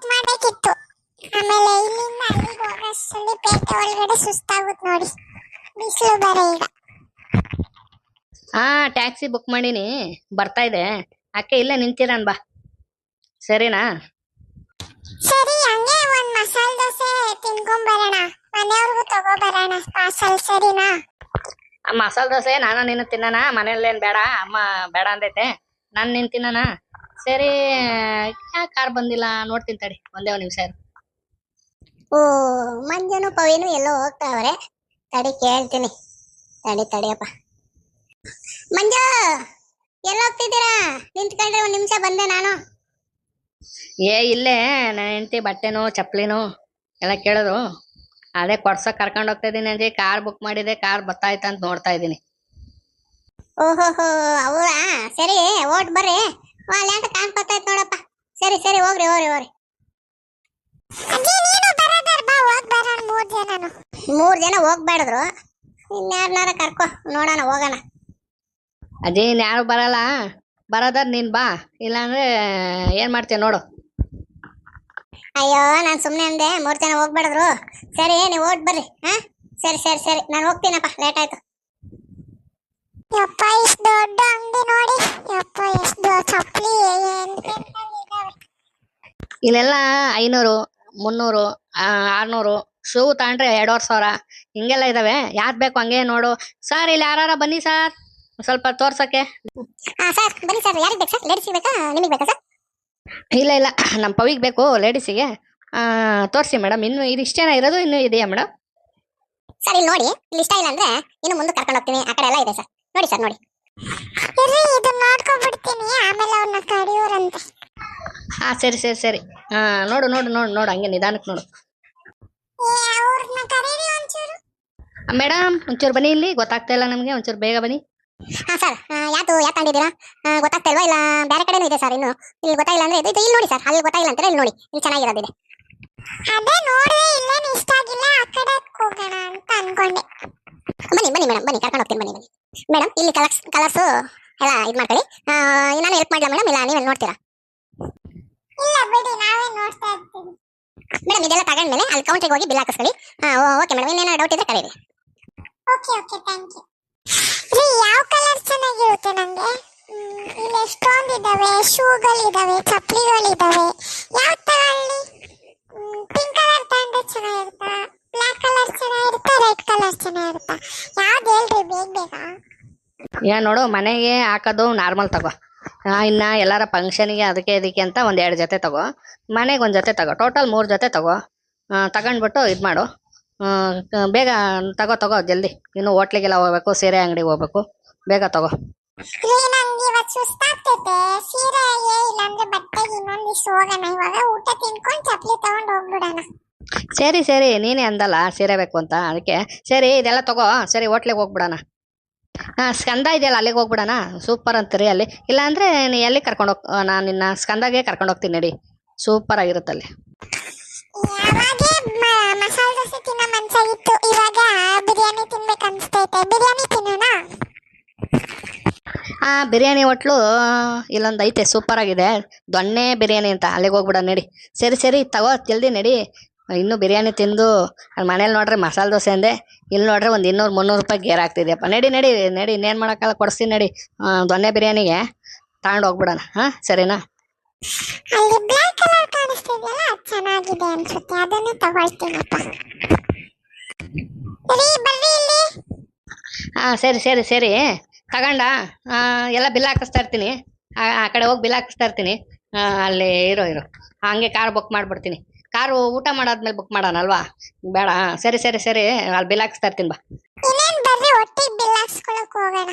Book ಮಾಡ್ಬೇಕಿತ್ತು. ಆಮೇಲೆ ಇಲ್ಲಿಂದ ಅಲ್ಲಿಗೆ ಹೋಗೋಷ್ಟರಲ್ಲಿ ಪೇಟೆ ಒಳಗಡೆ ಸುಸ್ತಾಗುತ್ತೆ ನೋಡಿ. ಬಿಸಿಲು ಬೇರೆ ಈಗ. ಹಾ ಟ್ಯಾಕ್ಸಿ ಬುಕ್ ಮಾಡೀನಿ. ಬರ್ತಾ ಇದೆ. ಅಕ್ಕ ಇಲ್ಲೇ ನಿಂತಿರನ್ ಬಾ. ಸರಿನಾ? ಸರಿ ಹಂಗೆ ಒಂದ್ ಮಸಾಲೆ ದೋಸೆ ತಿನ್ಕೊಂಡ್ ಬರೋಣ. ಮನೆಯವ್ರಿಗೂ ತಗೋ ಬರೋಣ ಪಾರ್ಸಲ್ ಸರಿನಾ? ಆ ಮಸಾಲೆ ದೋಸೆ ನಾನು ನೀನು ತಿನ್ನಣ ಮನೇಲೇನ್ ಬೇಡ? ಅಮ್ಮ ಬೇಡ ಅಂದೈತೆ. ನಾನು ನೀನು ತಿನ್ನಣ ಸರಿ ಯಾಕೆ ಕಾರ್ ಬಂದಿಲ್ಲ? ನೋಡ್ತೀನಿ ತಡಿ ಒಂದೇ ಒಂದು ನಿಮಿಷ ಇರು. ಓ ಮಂಜನು ಪವಿನು ಎಲ್ಲೋ ಹೋಗ್ತಾವ್ರೆ? ತಡಿ ಕೇಳ್ತೀನಿ. ತಡಿ ತಡಿಯಪ್ಪ. ಮಂಜು ಎಲ್ಲ ಹೋಗ್ತಿದ್ದೀರಾ? ನಿಂತ್ಕೊಂಡ್ರೆ ಒಂದು ನಿಮಿಷ ಬಂದೆ ನಾನು. ಏ ಇಲ್ಲೇ ನನ್ನ ಹೆಂಡತಿ ಬಟ್ಟೆನೋ ಚಪ್ಪಲಿನೋ ಎಲ್ಲ ಕೇಳೋದು ಅದೇ ಕೊಡ್ಸಕ್ ಕರ್ಕೊಂಡು ಹೋಗ್ತಾ ಇದೀನಿ ಅಂದ್ರೆ ಕಾರ್ ಬುಕ್ ಮಾಡಿದೆ ಕಾರ್ ಬರ್ತಾಯ್ತ ಅಂತ ನೋಡ್ತಾ ಇದ್ದೀನಿ. ಓಹೋಹೋ ಅವರಾ? ಸರಿ ಓಟ್ ಬರ್ರಿ. ಅಲ್ಲಿ ಅಂತ ಕಾಣ್ಕೊತೈತ್ ನೋಡಪ್ಪ. ಸರಿ ಸರಿ ಹೋಗ್ರಿ ಹೋಗ್ರಿ ಹೋಗ್ರಿ. ಅಜ್ಜಿ ನೀನು ಬರೋದರ್ ಬಾ ಹೋಗ್ ಬರೋಣ ಮೂರ್ ಜನ ಹೋಗ್ಬೇಡಿದ್ರು ಇನ್ಯಾರನಾರ ಕರ್ಕೋ ನೋಡೋಣ ಹೋಗೋಣ. ಅದೇ ಯಾರು ಬರಲ್ಲ. ಬರೋದಾರ ನೀನ್ ಬಾ ಇಲ್ಲಾಂದ್ರೆ ಏನ್ ಮಾಡ್ತೀಯ ನೋಡು. ಅಯ್ಯೋ ನಾನು ಸುಮ್ಮನೆ ಅಂದೆ ಮೂರು ಜನ ಹೋಗ್ಬೇಡಿದ್ರು ಸರಿ ನೀವು ಓಟ್ ಬರ್ರಿ ಹಾ? ಸರಿ ಸರಿ ಸರಿ ನಾನು ಹೋಗ್ತೀನಪ್ಪ ಲೇಟ್ ಆಯ್ತು. ಯಪ್ಪ ಇಷ್ಟ್ ದೊಡ್ಡ ಅಂಗಡಿ ನೋಡಿ. ಯಪ್ಪ ಎಷ್ಟು ಚಪ್ಪಲಿ. ಇಲ್ಲೆಲ್ಲ ಐನೂರು ಮುನ್ನೂರು ಆರ್ನೂರು ಶೂ ತಗೊಂಡ್ರೆ ಎರಡೂವರೆ ಸಾವಿರ. ಹಿಂಗೆಲ್ಲ ಇದಾವೆ. ಯಾರು ಬೇಕು ಹಂಗೆ ನೋಡು. ಸರ್ ಇಲ್ಲಿ ಯಾರ ಬನ್ನಿ ಸರ್. ಸ್ವಲ್ಪ ತೋರ್ಸಕ್ಕೆ. ಸರ್ ಬನ್ನಿ ಸರ್. ಯಾರಿಗೆ ಬೇಕು ಸರ್? ಲೇಡೀಸ್ ಬೇಕಾ? ನಿಮಗೆ ಬೇಕಾ ಸರ್? ಇಲ್ಲ ಇಲ್ಲ. ನಮ್ಮ ಪವಿಗೆ ಬೇಕು ಲೇಡೀಸಿಗೆ. ತೋರಿಸಿ ಮೇಡಮ್. ಇನ್ನು ಇದು ಇಷ್ಟೇನ ಇರೋದು ಇನ್ನು ಇದೆಯಾ ಮೇಡಮ್? ಸರ್ ಇಲ್ಲಿ ನೋಡಿ. ಇಲ್ಲಿ ಇಷ್ಟ ಇಲ್ಲ ಅಂದ್ರೆ ಇನ್ನು ಮುಂದೆ ಕರ್ಕೊಂಡು ಹೋಗ್ತೀನಿ. ಆ ಕಡೆ ಎಲ್ಲ ಇದೆ ಸರ್. ನೋಡಿ ಸರ್ ನೋಡಿ. ಇರ್ರಿ ಇದು ನೋಡ್ಕೊಂಡ್ಬಿಡ್ತೀನಿ. ಆಮೇಲೆ ಅವ್ರನ್ನ ಕಡಿಯೋರಂತೆ. ಹಾ ಸರಿ ಸರಿ ಸರಿ. ಹಾ ನೋಡು ನೋಡು ನೋಡು ನೋಡು ಹಂಗೆ ನಿಧಾನಕ್ಕೆ ನೋಡು. ಏ ಅವ್ರನ್ನ ಕರೀರಿ ಒಂಚೂರು. ಮೇಡಮ್ ಒಂಚೂರು ಬನ್ನಿ ಇಲ್ಲಿ. ಗೊತ್ತಾಗ್ತಾ ಇಲ್ಲ ನಮಗೆ. ಒಂಚೂರು ಬೇಗ ಬನ್ನಿ. ಹಾ ಸರ್ ಯಾತು ಯಾಕೆ ತಂದಿದ್ದೀರಾ? ಗೊತ್ತಾಗ್ತಾ ಇಲ್ವಾ? ಇಲ್ಲ ಬೇರೆ ಕಡೆನೂ ಇದೆ ಸರ್ ಇನ್ನು. ಇಲ್ಲಿ ಗೊತ್ತಾಗಿಲ್ಲ ಅಂದ್ರೆ ಇದು ಇಲ್ಲಿ ನೋಡಿ ಸರ್. ಅಲ್ಲಿ ಗೊತ್ತಾಗಿಲ್ಲ ಅಂದ್ರೆ ಇಲ್ಲಿ ನೋಡಿ. ಇಲ್ಲಿ ಚೆನ್ನಾಗಿರೋದಿದೆ. ಅದೇ ನೋಡ್ದೆ ಇಲ್ಲೇನು ಇಷ್ಟ ಆಗಿಲ್ಲ. ಆ ಕಡೆ ಹೋಗೋಣ ಅಂತ ಅನ್ಕೊಂಡೆ. ಬನ್ನಿ ಬನ್ನಿ ಮೇಡಮ್ ಬನ್ನಿ. ಕರ್ಕೊಂಡು ಹೋಗ್ತೀನಿ ಬನ್ನಿ ಬನ್ನಿ. ಮೇಡಮ್ ಇಲ್ಲಿ ಕಲರ್ಸ್ ಕಲರ್ಸು ಎಲ್ಲ ಇದು ಮಾಡ್ಕೊಳ್ಳಿ. ನಾನು ಹೆಲ್ಪ್ ಮಾಡ್ಲಾ ಮೇಡಮ್ ಇಲ್ಲ ನೀವೆಲ್ಲ ನೋಡ್ತೀರಾ? ಇಲ್ಲ ಬಿಡಿ ನಾವೇ ನೋಡ್ತಾ ಇರ್ತೀವಿ. ಮೇಡಮ್ ಇದೆಲ್ಲ ತಗೊಂಡ್ಮೇಲೆ ಅಲ್ಲಿ ಕೌಂಟ್ರಿಗೆ ಹೋಗಿ ಬಿಲ್ ಹಾಕಿಸ್ಕೊಳ್ಳಿ. ಹಾಂ ಓಕೆ ಮೇಡಮ್ ಇನ್ನೇನೋ ಡೌಟ್ ಇದ್ರೆ ಕರೀರಿ. ಓಕೆ ಓಕೆ ಥ್ಯಾಂಕ್ ಯು ರೀ ಯಾವ ಕಲರ್ ಚೆನ್ನಾಗಿರುತ್ತೆ ನನಗೆ ಇಲ್ಲಿ ಎಷ್ಟೊಂದು ಇದಾವೆ ಶೂಗಳಿದಾವೆ ಏನ್ ನೋಡು ಮನೆಗೆ ಹಾಕೋದು ನಾರ್ಮಲ್ ತಗೋ. ಇನ್ನು ಇನ್ನ ಎಲ್ಲಾರ ಫಂಕ್ಷನ್ಗೆ ಅದಕ್ಕೆ ಇದಕ್ಕೆ ಅಂತ ಒಂದು ಎರಡು ಜೊತೆ ತಗೋ. ಮನೆಗೆ ಒಂದು ಜೊತೆ ತಗೋ. ಟೋಟಲ್ ಮೂರು ಜೊತೆ ತಗೋ. ತಗೊಂಡ್ಬಿಟ್ಟು ಇದು ಮಾಡು. ಬೇಗ ತಗೋ ತಗೋ ಜಲ್ದಿ. ಇನ್ನು ಹೋಟ್ಲಿಗೆಲ್ಲ ಹೋಗ್ಬೇಕು ಸೀರೆ ಅಂಗಡಿಗೆ ಹೋಗ್ಬೇಕು. ಬೇಗ ತಗೋ. ಸರಿ ಸರಿ. ನೀನೇ ಅಂದಲ್ಲ ಸೀರೆ ಬೇಕು ಅಂತ. ಅದಕ್ಕೆ ಸರಿ ಇದೆಲ್ಲ ತಗೋ. ಸರಿ ಹೋಟ್ಲಿಗೆ ಹೋಗ್ಬಿಡೋಣ. ಹಾ ಸ್ಕಂದ ಇದೆಯಲ್ಲ ಅಲ್ಲಿಗೆ ಹೋಗ್ಬಿಡೋಣ? ಸೂಪರ್ ಅಂತೀರಿ ಅಲ್ಲಿ. ಇಲ್ಲ ಅಂದ್ರೆ ನೀ ಎಲ್ಲಿ ಕರ್ಕೊಂಡು ಹೋಗ್ ನಾನು ನಿನ್ನ ಸ್ಕಂದಾಗೆ ಕರ್ಕೊಂಡು ಹೋಗ್ತೀನಿ ನಡಿ. ಸೂಪರ್ ಆಗಿರುತ್ತೆ ಅಲ್ಲಿ. ಮಸಾಲೆ ದೋಸೆ ತಿನ್ನೋ ಮನ್ಸಾಗಿತ್ತು ಇವಾಗ ಬಿರಿಯಾನಿ ತಿನ್ಬೇಕು ಅನ್ಸ್ತೈತೆ. ಬಿರಿಯಾನಿ ತಿನ್ನೋಣ? ಆ ಬಿರಿಯಾನಿ ಹೋಟ್ಲು ಇಲ್ಲೊಂದು ಐತೆ ಸೂಪರ್ ಆಗಿದೆ. ದೊಣ್ಣೆ ಬಿರಿಯಾನಿ ಅಂತ ಅಲ್ಲಿಗೆ ಹೋಗ್ಬಿಡ ನಡಿ. ಸರಿ ಸರಿ ತಗೋ ಜಲ್ದಿ ನಡಿ. ಇನ್ನು ಬಿರಿಯಾನಿ ತಿಂದು ಅಲ್ಲಿ ಮನೇಲಿ ನೋಡ್ರಿ ಮಸಾಲೆ ದೋಸೆ ಅಂದೆ. ಇಲ್ಲಿ ನೋಡ್ರಿ ಒಂದು ಇನ್ನೂರು ಮುನ್ನೂರು ರೂಪಾಯಿ ಗೇರ್ ಆಗ್ತಿದೆಯಪ್ಪ. ನಡಿ ನಡಿ ನಡಿ ಇನ್ನೇನು ಮಾಡೋಕ್ಕಲ್ಲ ಕೊಡಿಸ್ತೀನಿ ನಡಿ. ದೊನ್ನೆ ಬಿರಿಯಾನಿಗೆ ತಗೊಂಡು ಹೋಗ್ಬಿಡೋಣ. ಹಾಂ ಸರಿನಾ? ಅಲ್ಲಿ ಬ್ಲ್ಯಾಕ್ ಕಲರ್ ಕಾಣಿಸ್ತಿದೆಯಲ್ಲ ಅದು ಚೆನ್ನಾಗಿದೆ ಅನ್ಸುತ್ತೆ. ಅದನ್ನೇ ತಗೊಳ್ತೀನಪ್ಪ. ರೀ ಬರ್ರಿ ಇಲ್ಲಿ. ಹಾಂ ಸರಿ ಸರಿ ಸರಿ. ತಗೊಂಡ ಎಲ್ಲ ಬಿಲ್ ಹಾಕಿಸ್ತಾ ಇರ್ತೀನಿ. ಆ ಕಡೆ ಹೋಗಿ ಬಿಲ್ ಹಾಕಿಸ್ತಾ ಇರ್ತೀನಿ. ಅಲ್ಲಿ ಇರೋ ಇರೋ. ಹಂಗೆ ಕಾರ್ ಬುಕ್ ಮಾಡ್ಬಿಡ್ತೀನಿ. ಕಾರು ಊಟ ಮಾಡಾದ್ಮೇಲೆ ಬುಕ್ ಮಾಡೋಣ ಅಲ್ವಾ? ಬೇಡ ಸರಿ ಸರಿ ಸರಿ ಅಲ್ಲಿ ಬಿಲ್ ಹಾಕಿಸ್ತಾ ಇರ್ತೀನಿ ಬಾ. ಇನ್ನೇನ್ ಬರ್ರಿ, ಒಟ್ಟಿಗೆ ಬಿಲ್ ಹಾಕ್ಸ್ಕೊಳಕ್ ಹೋಗೋಣ.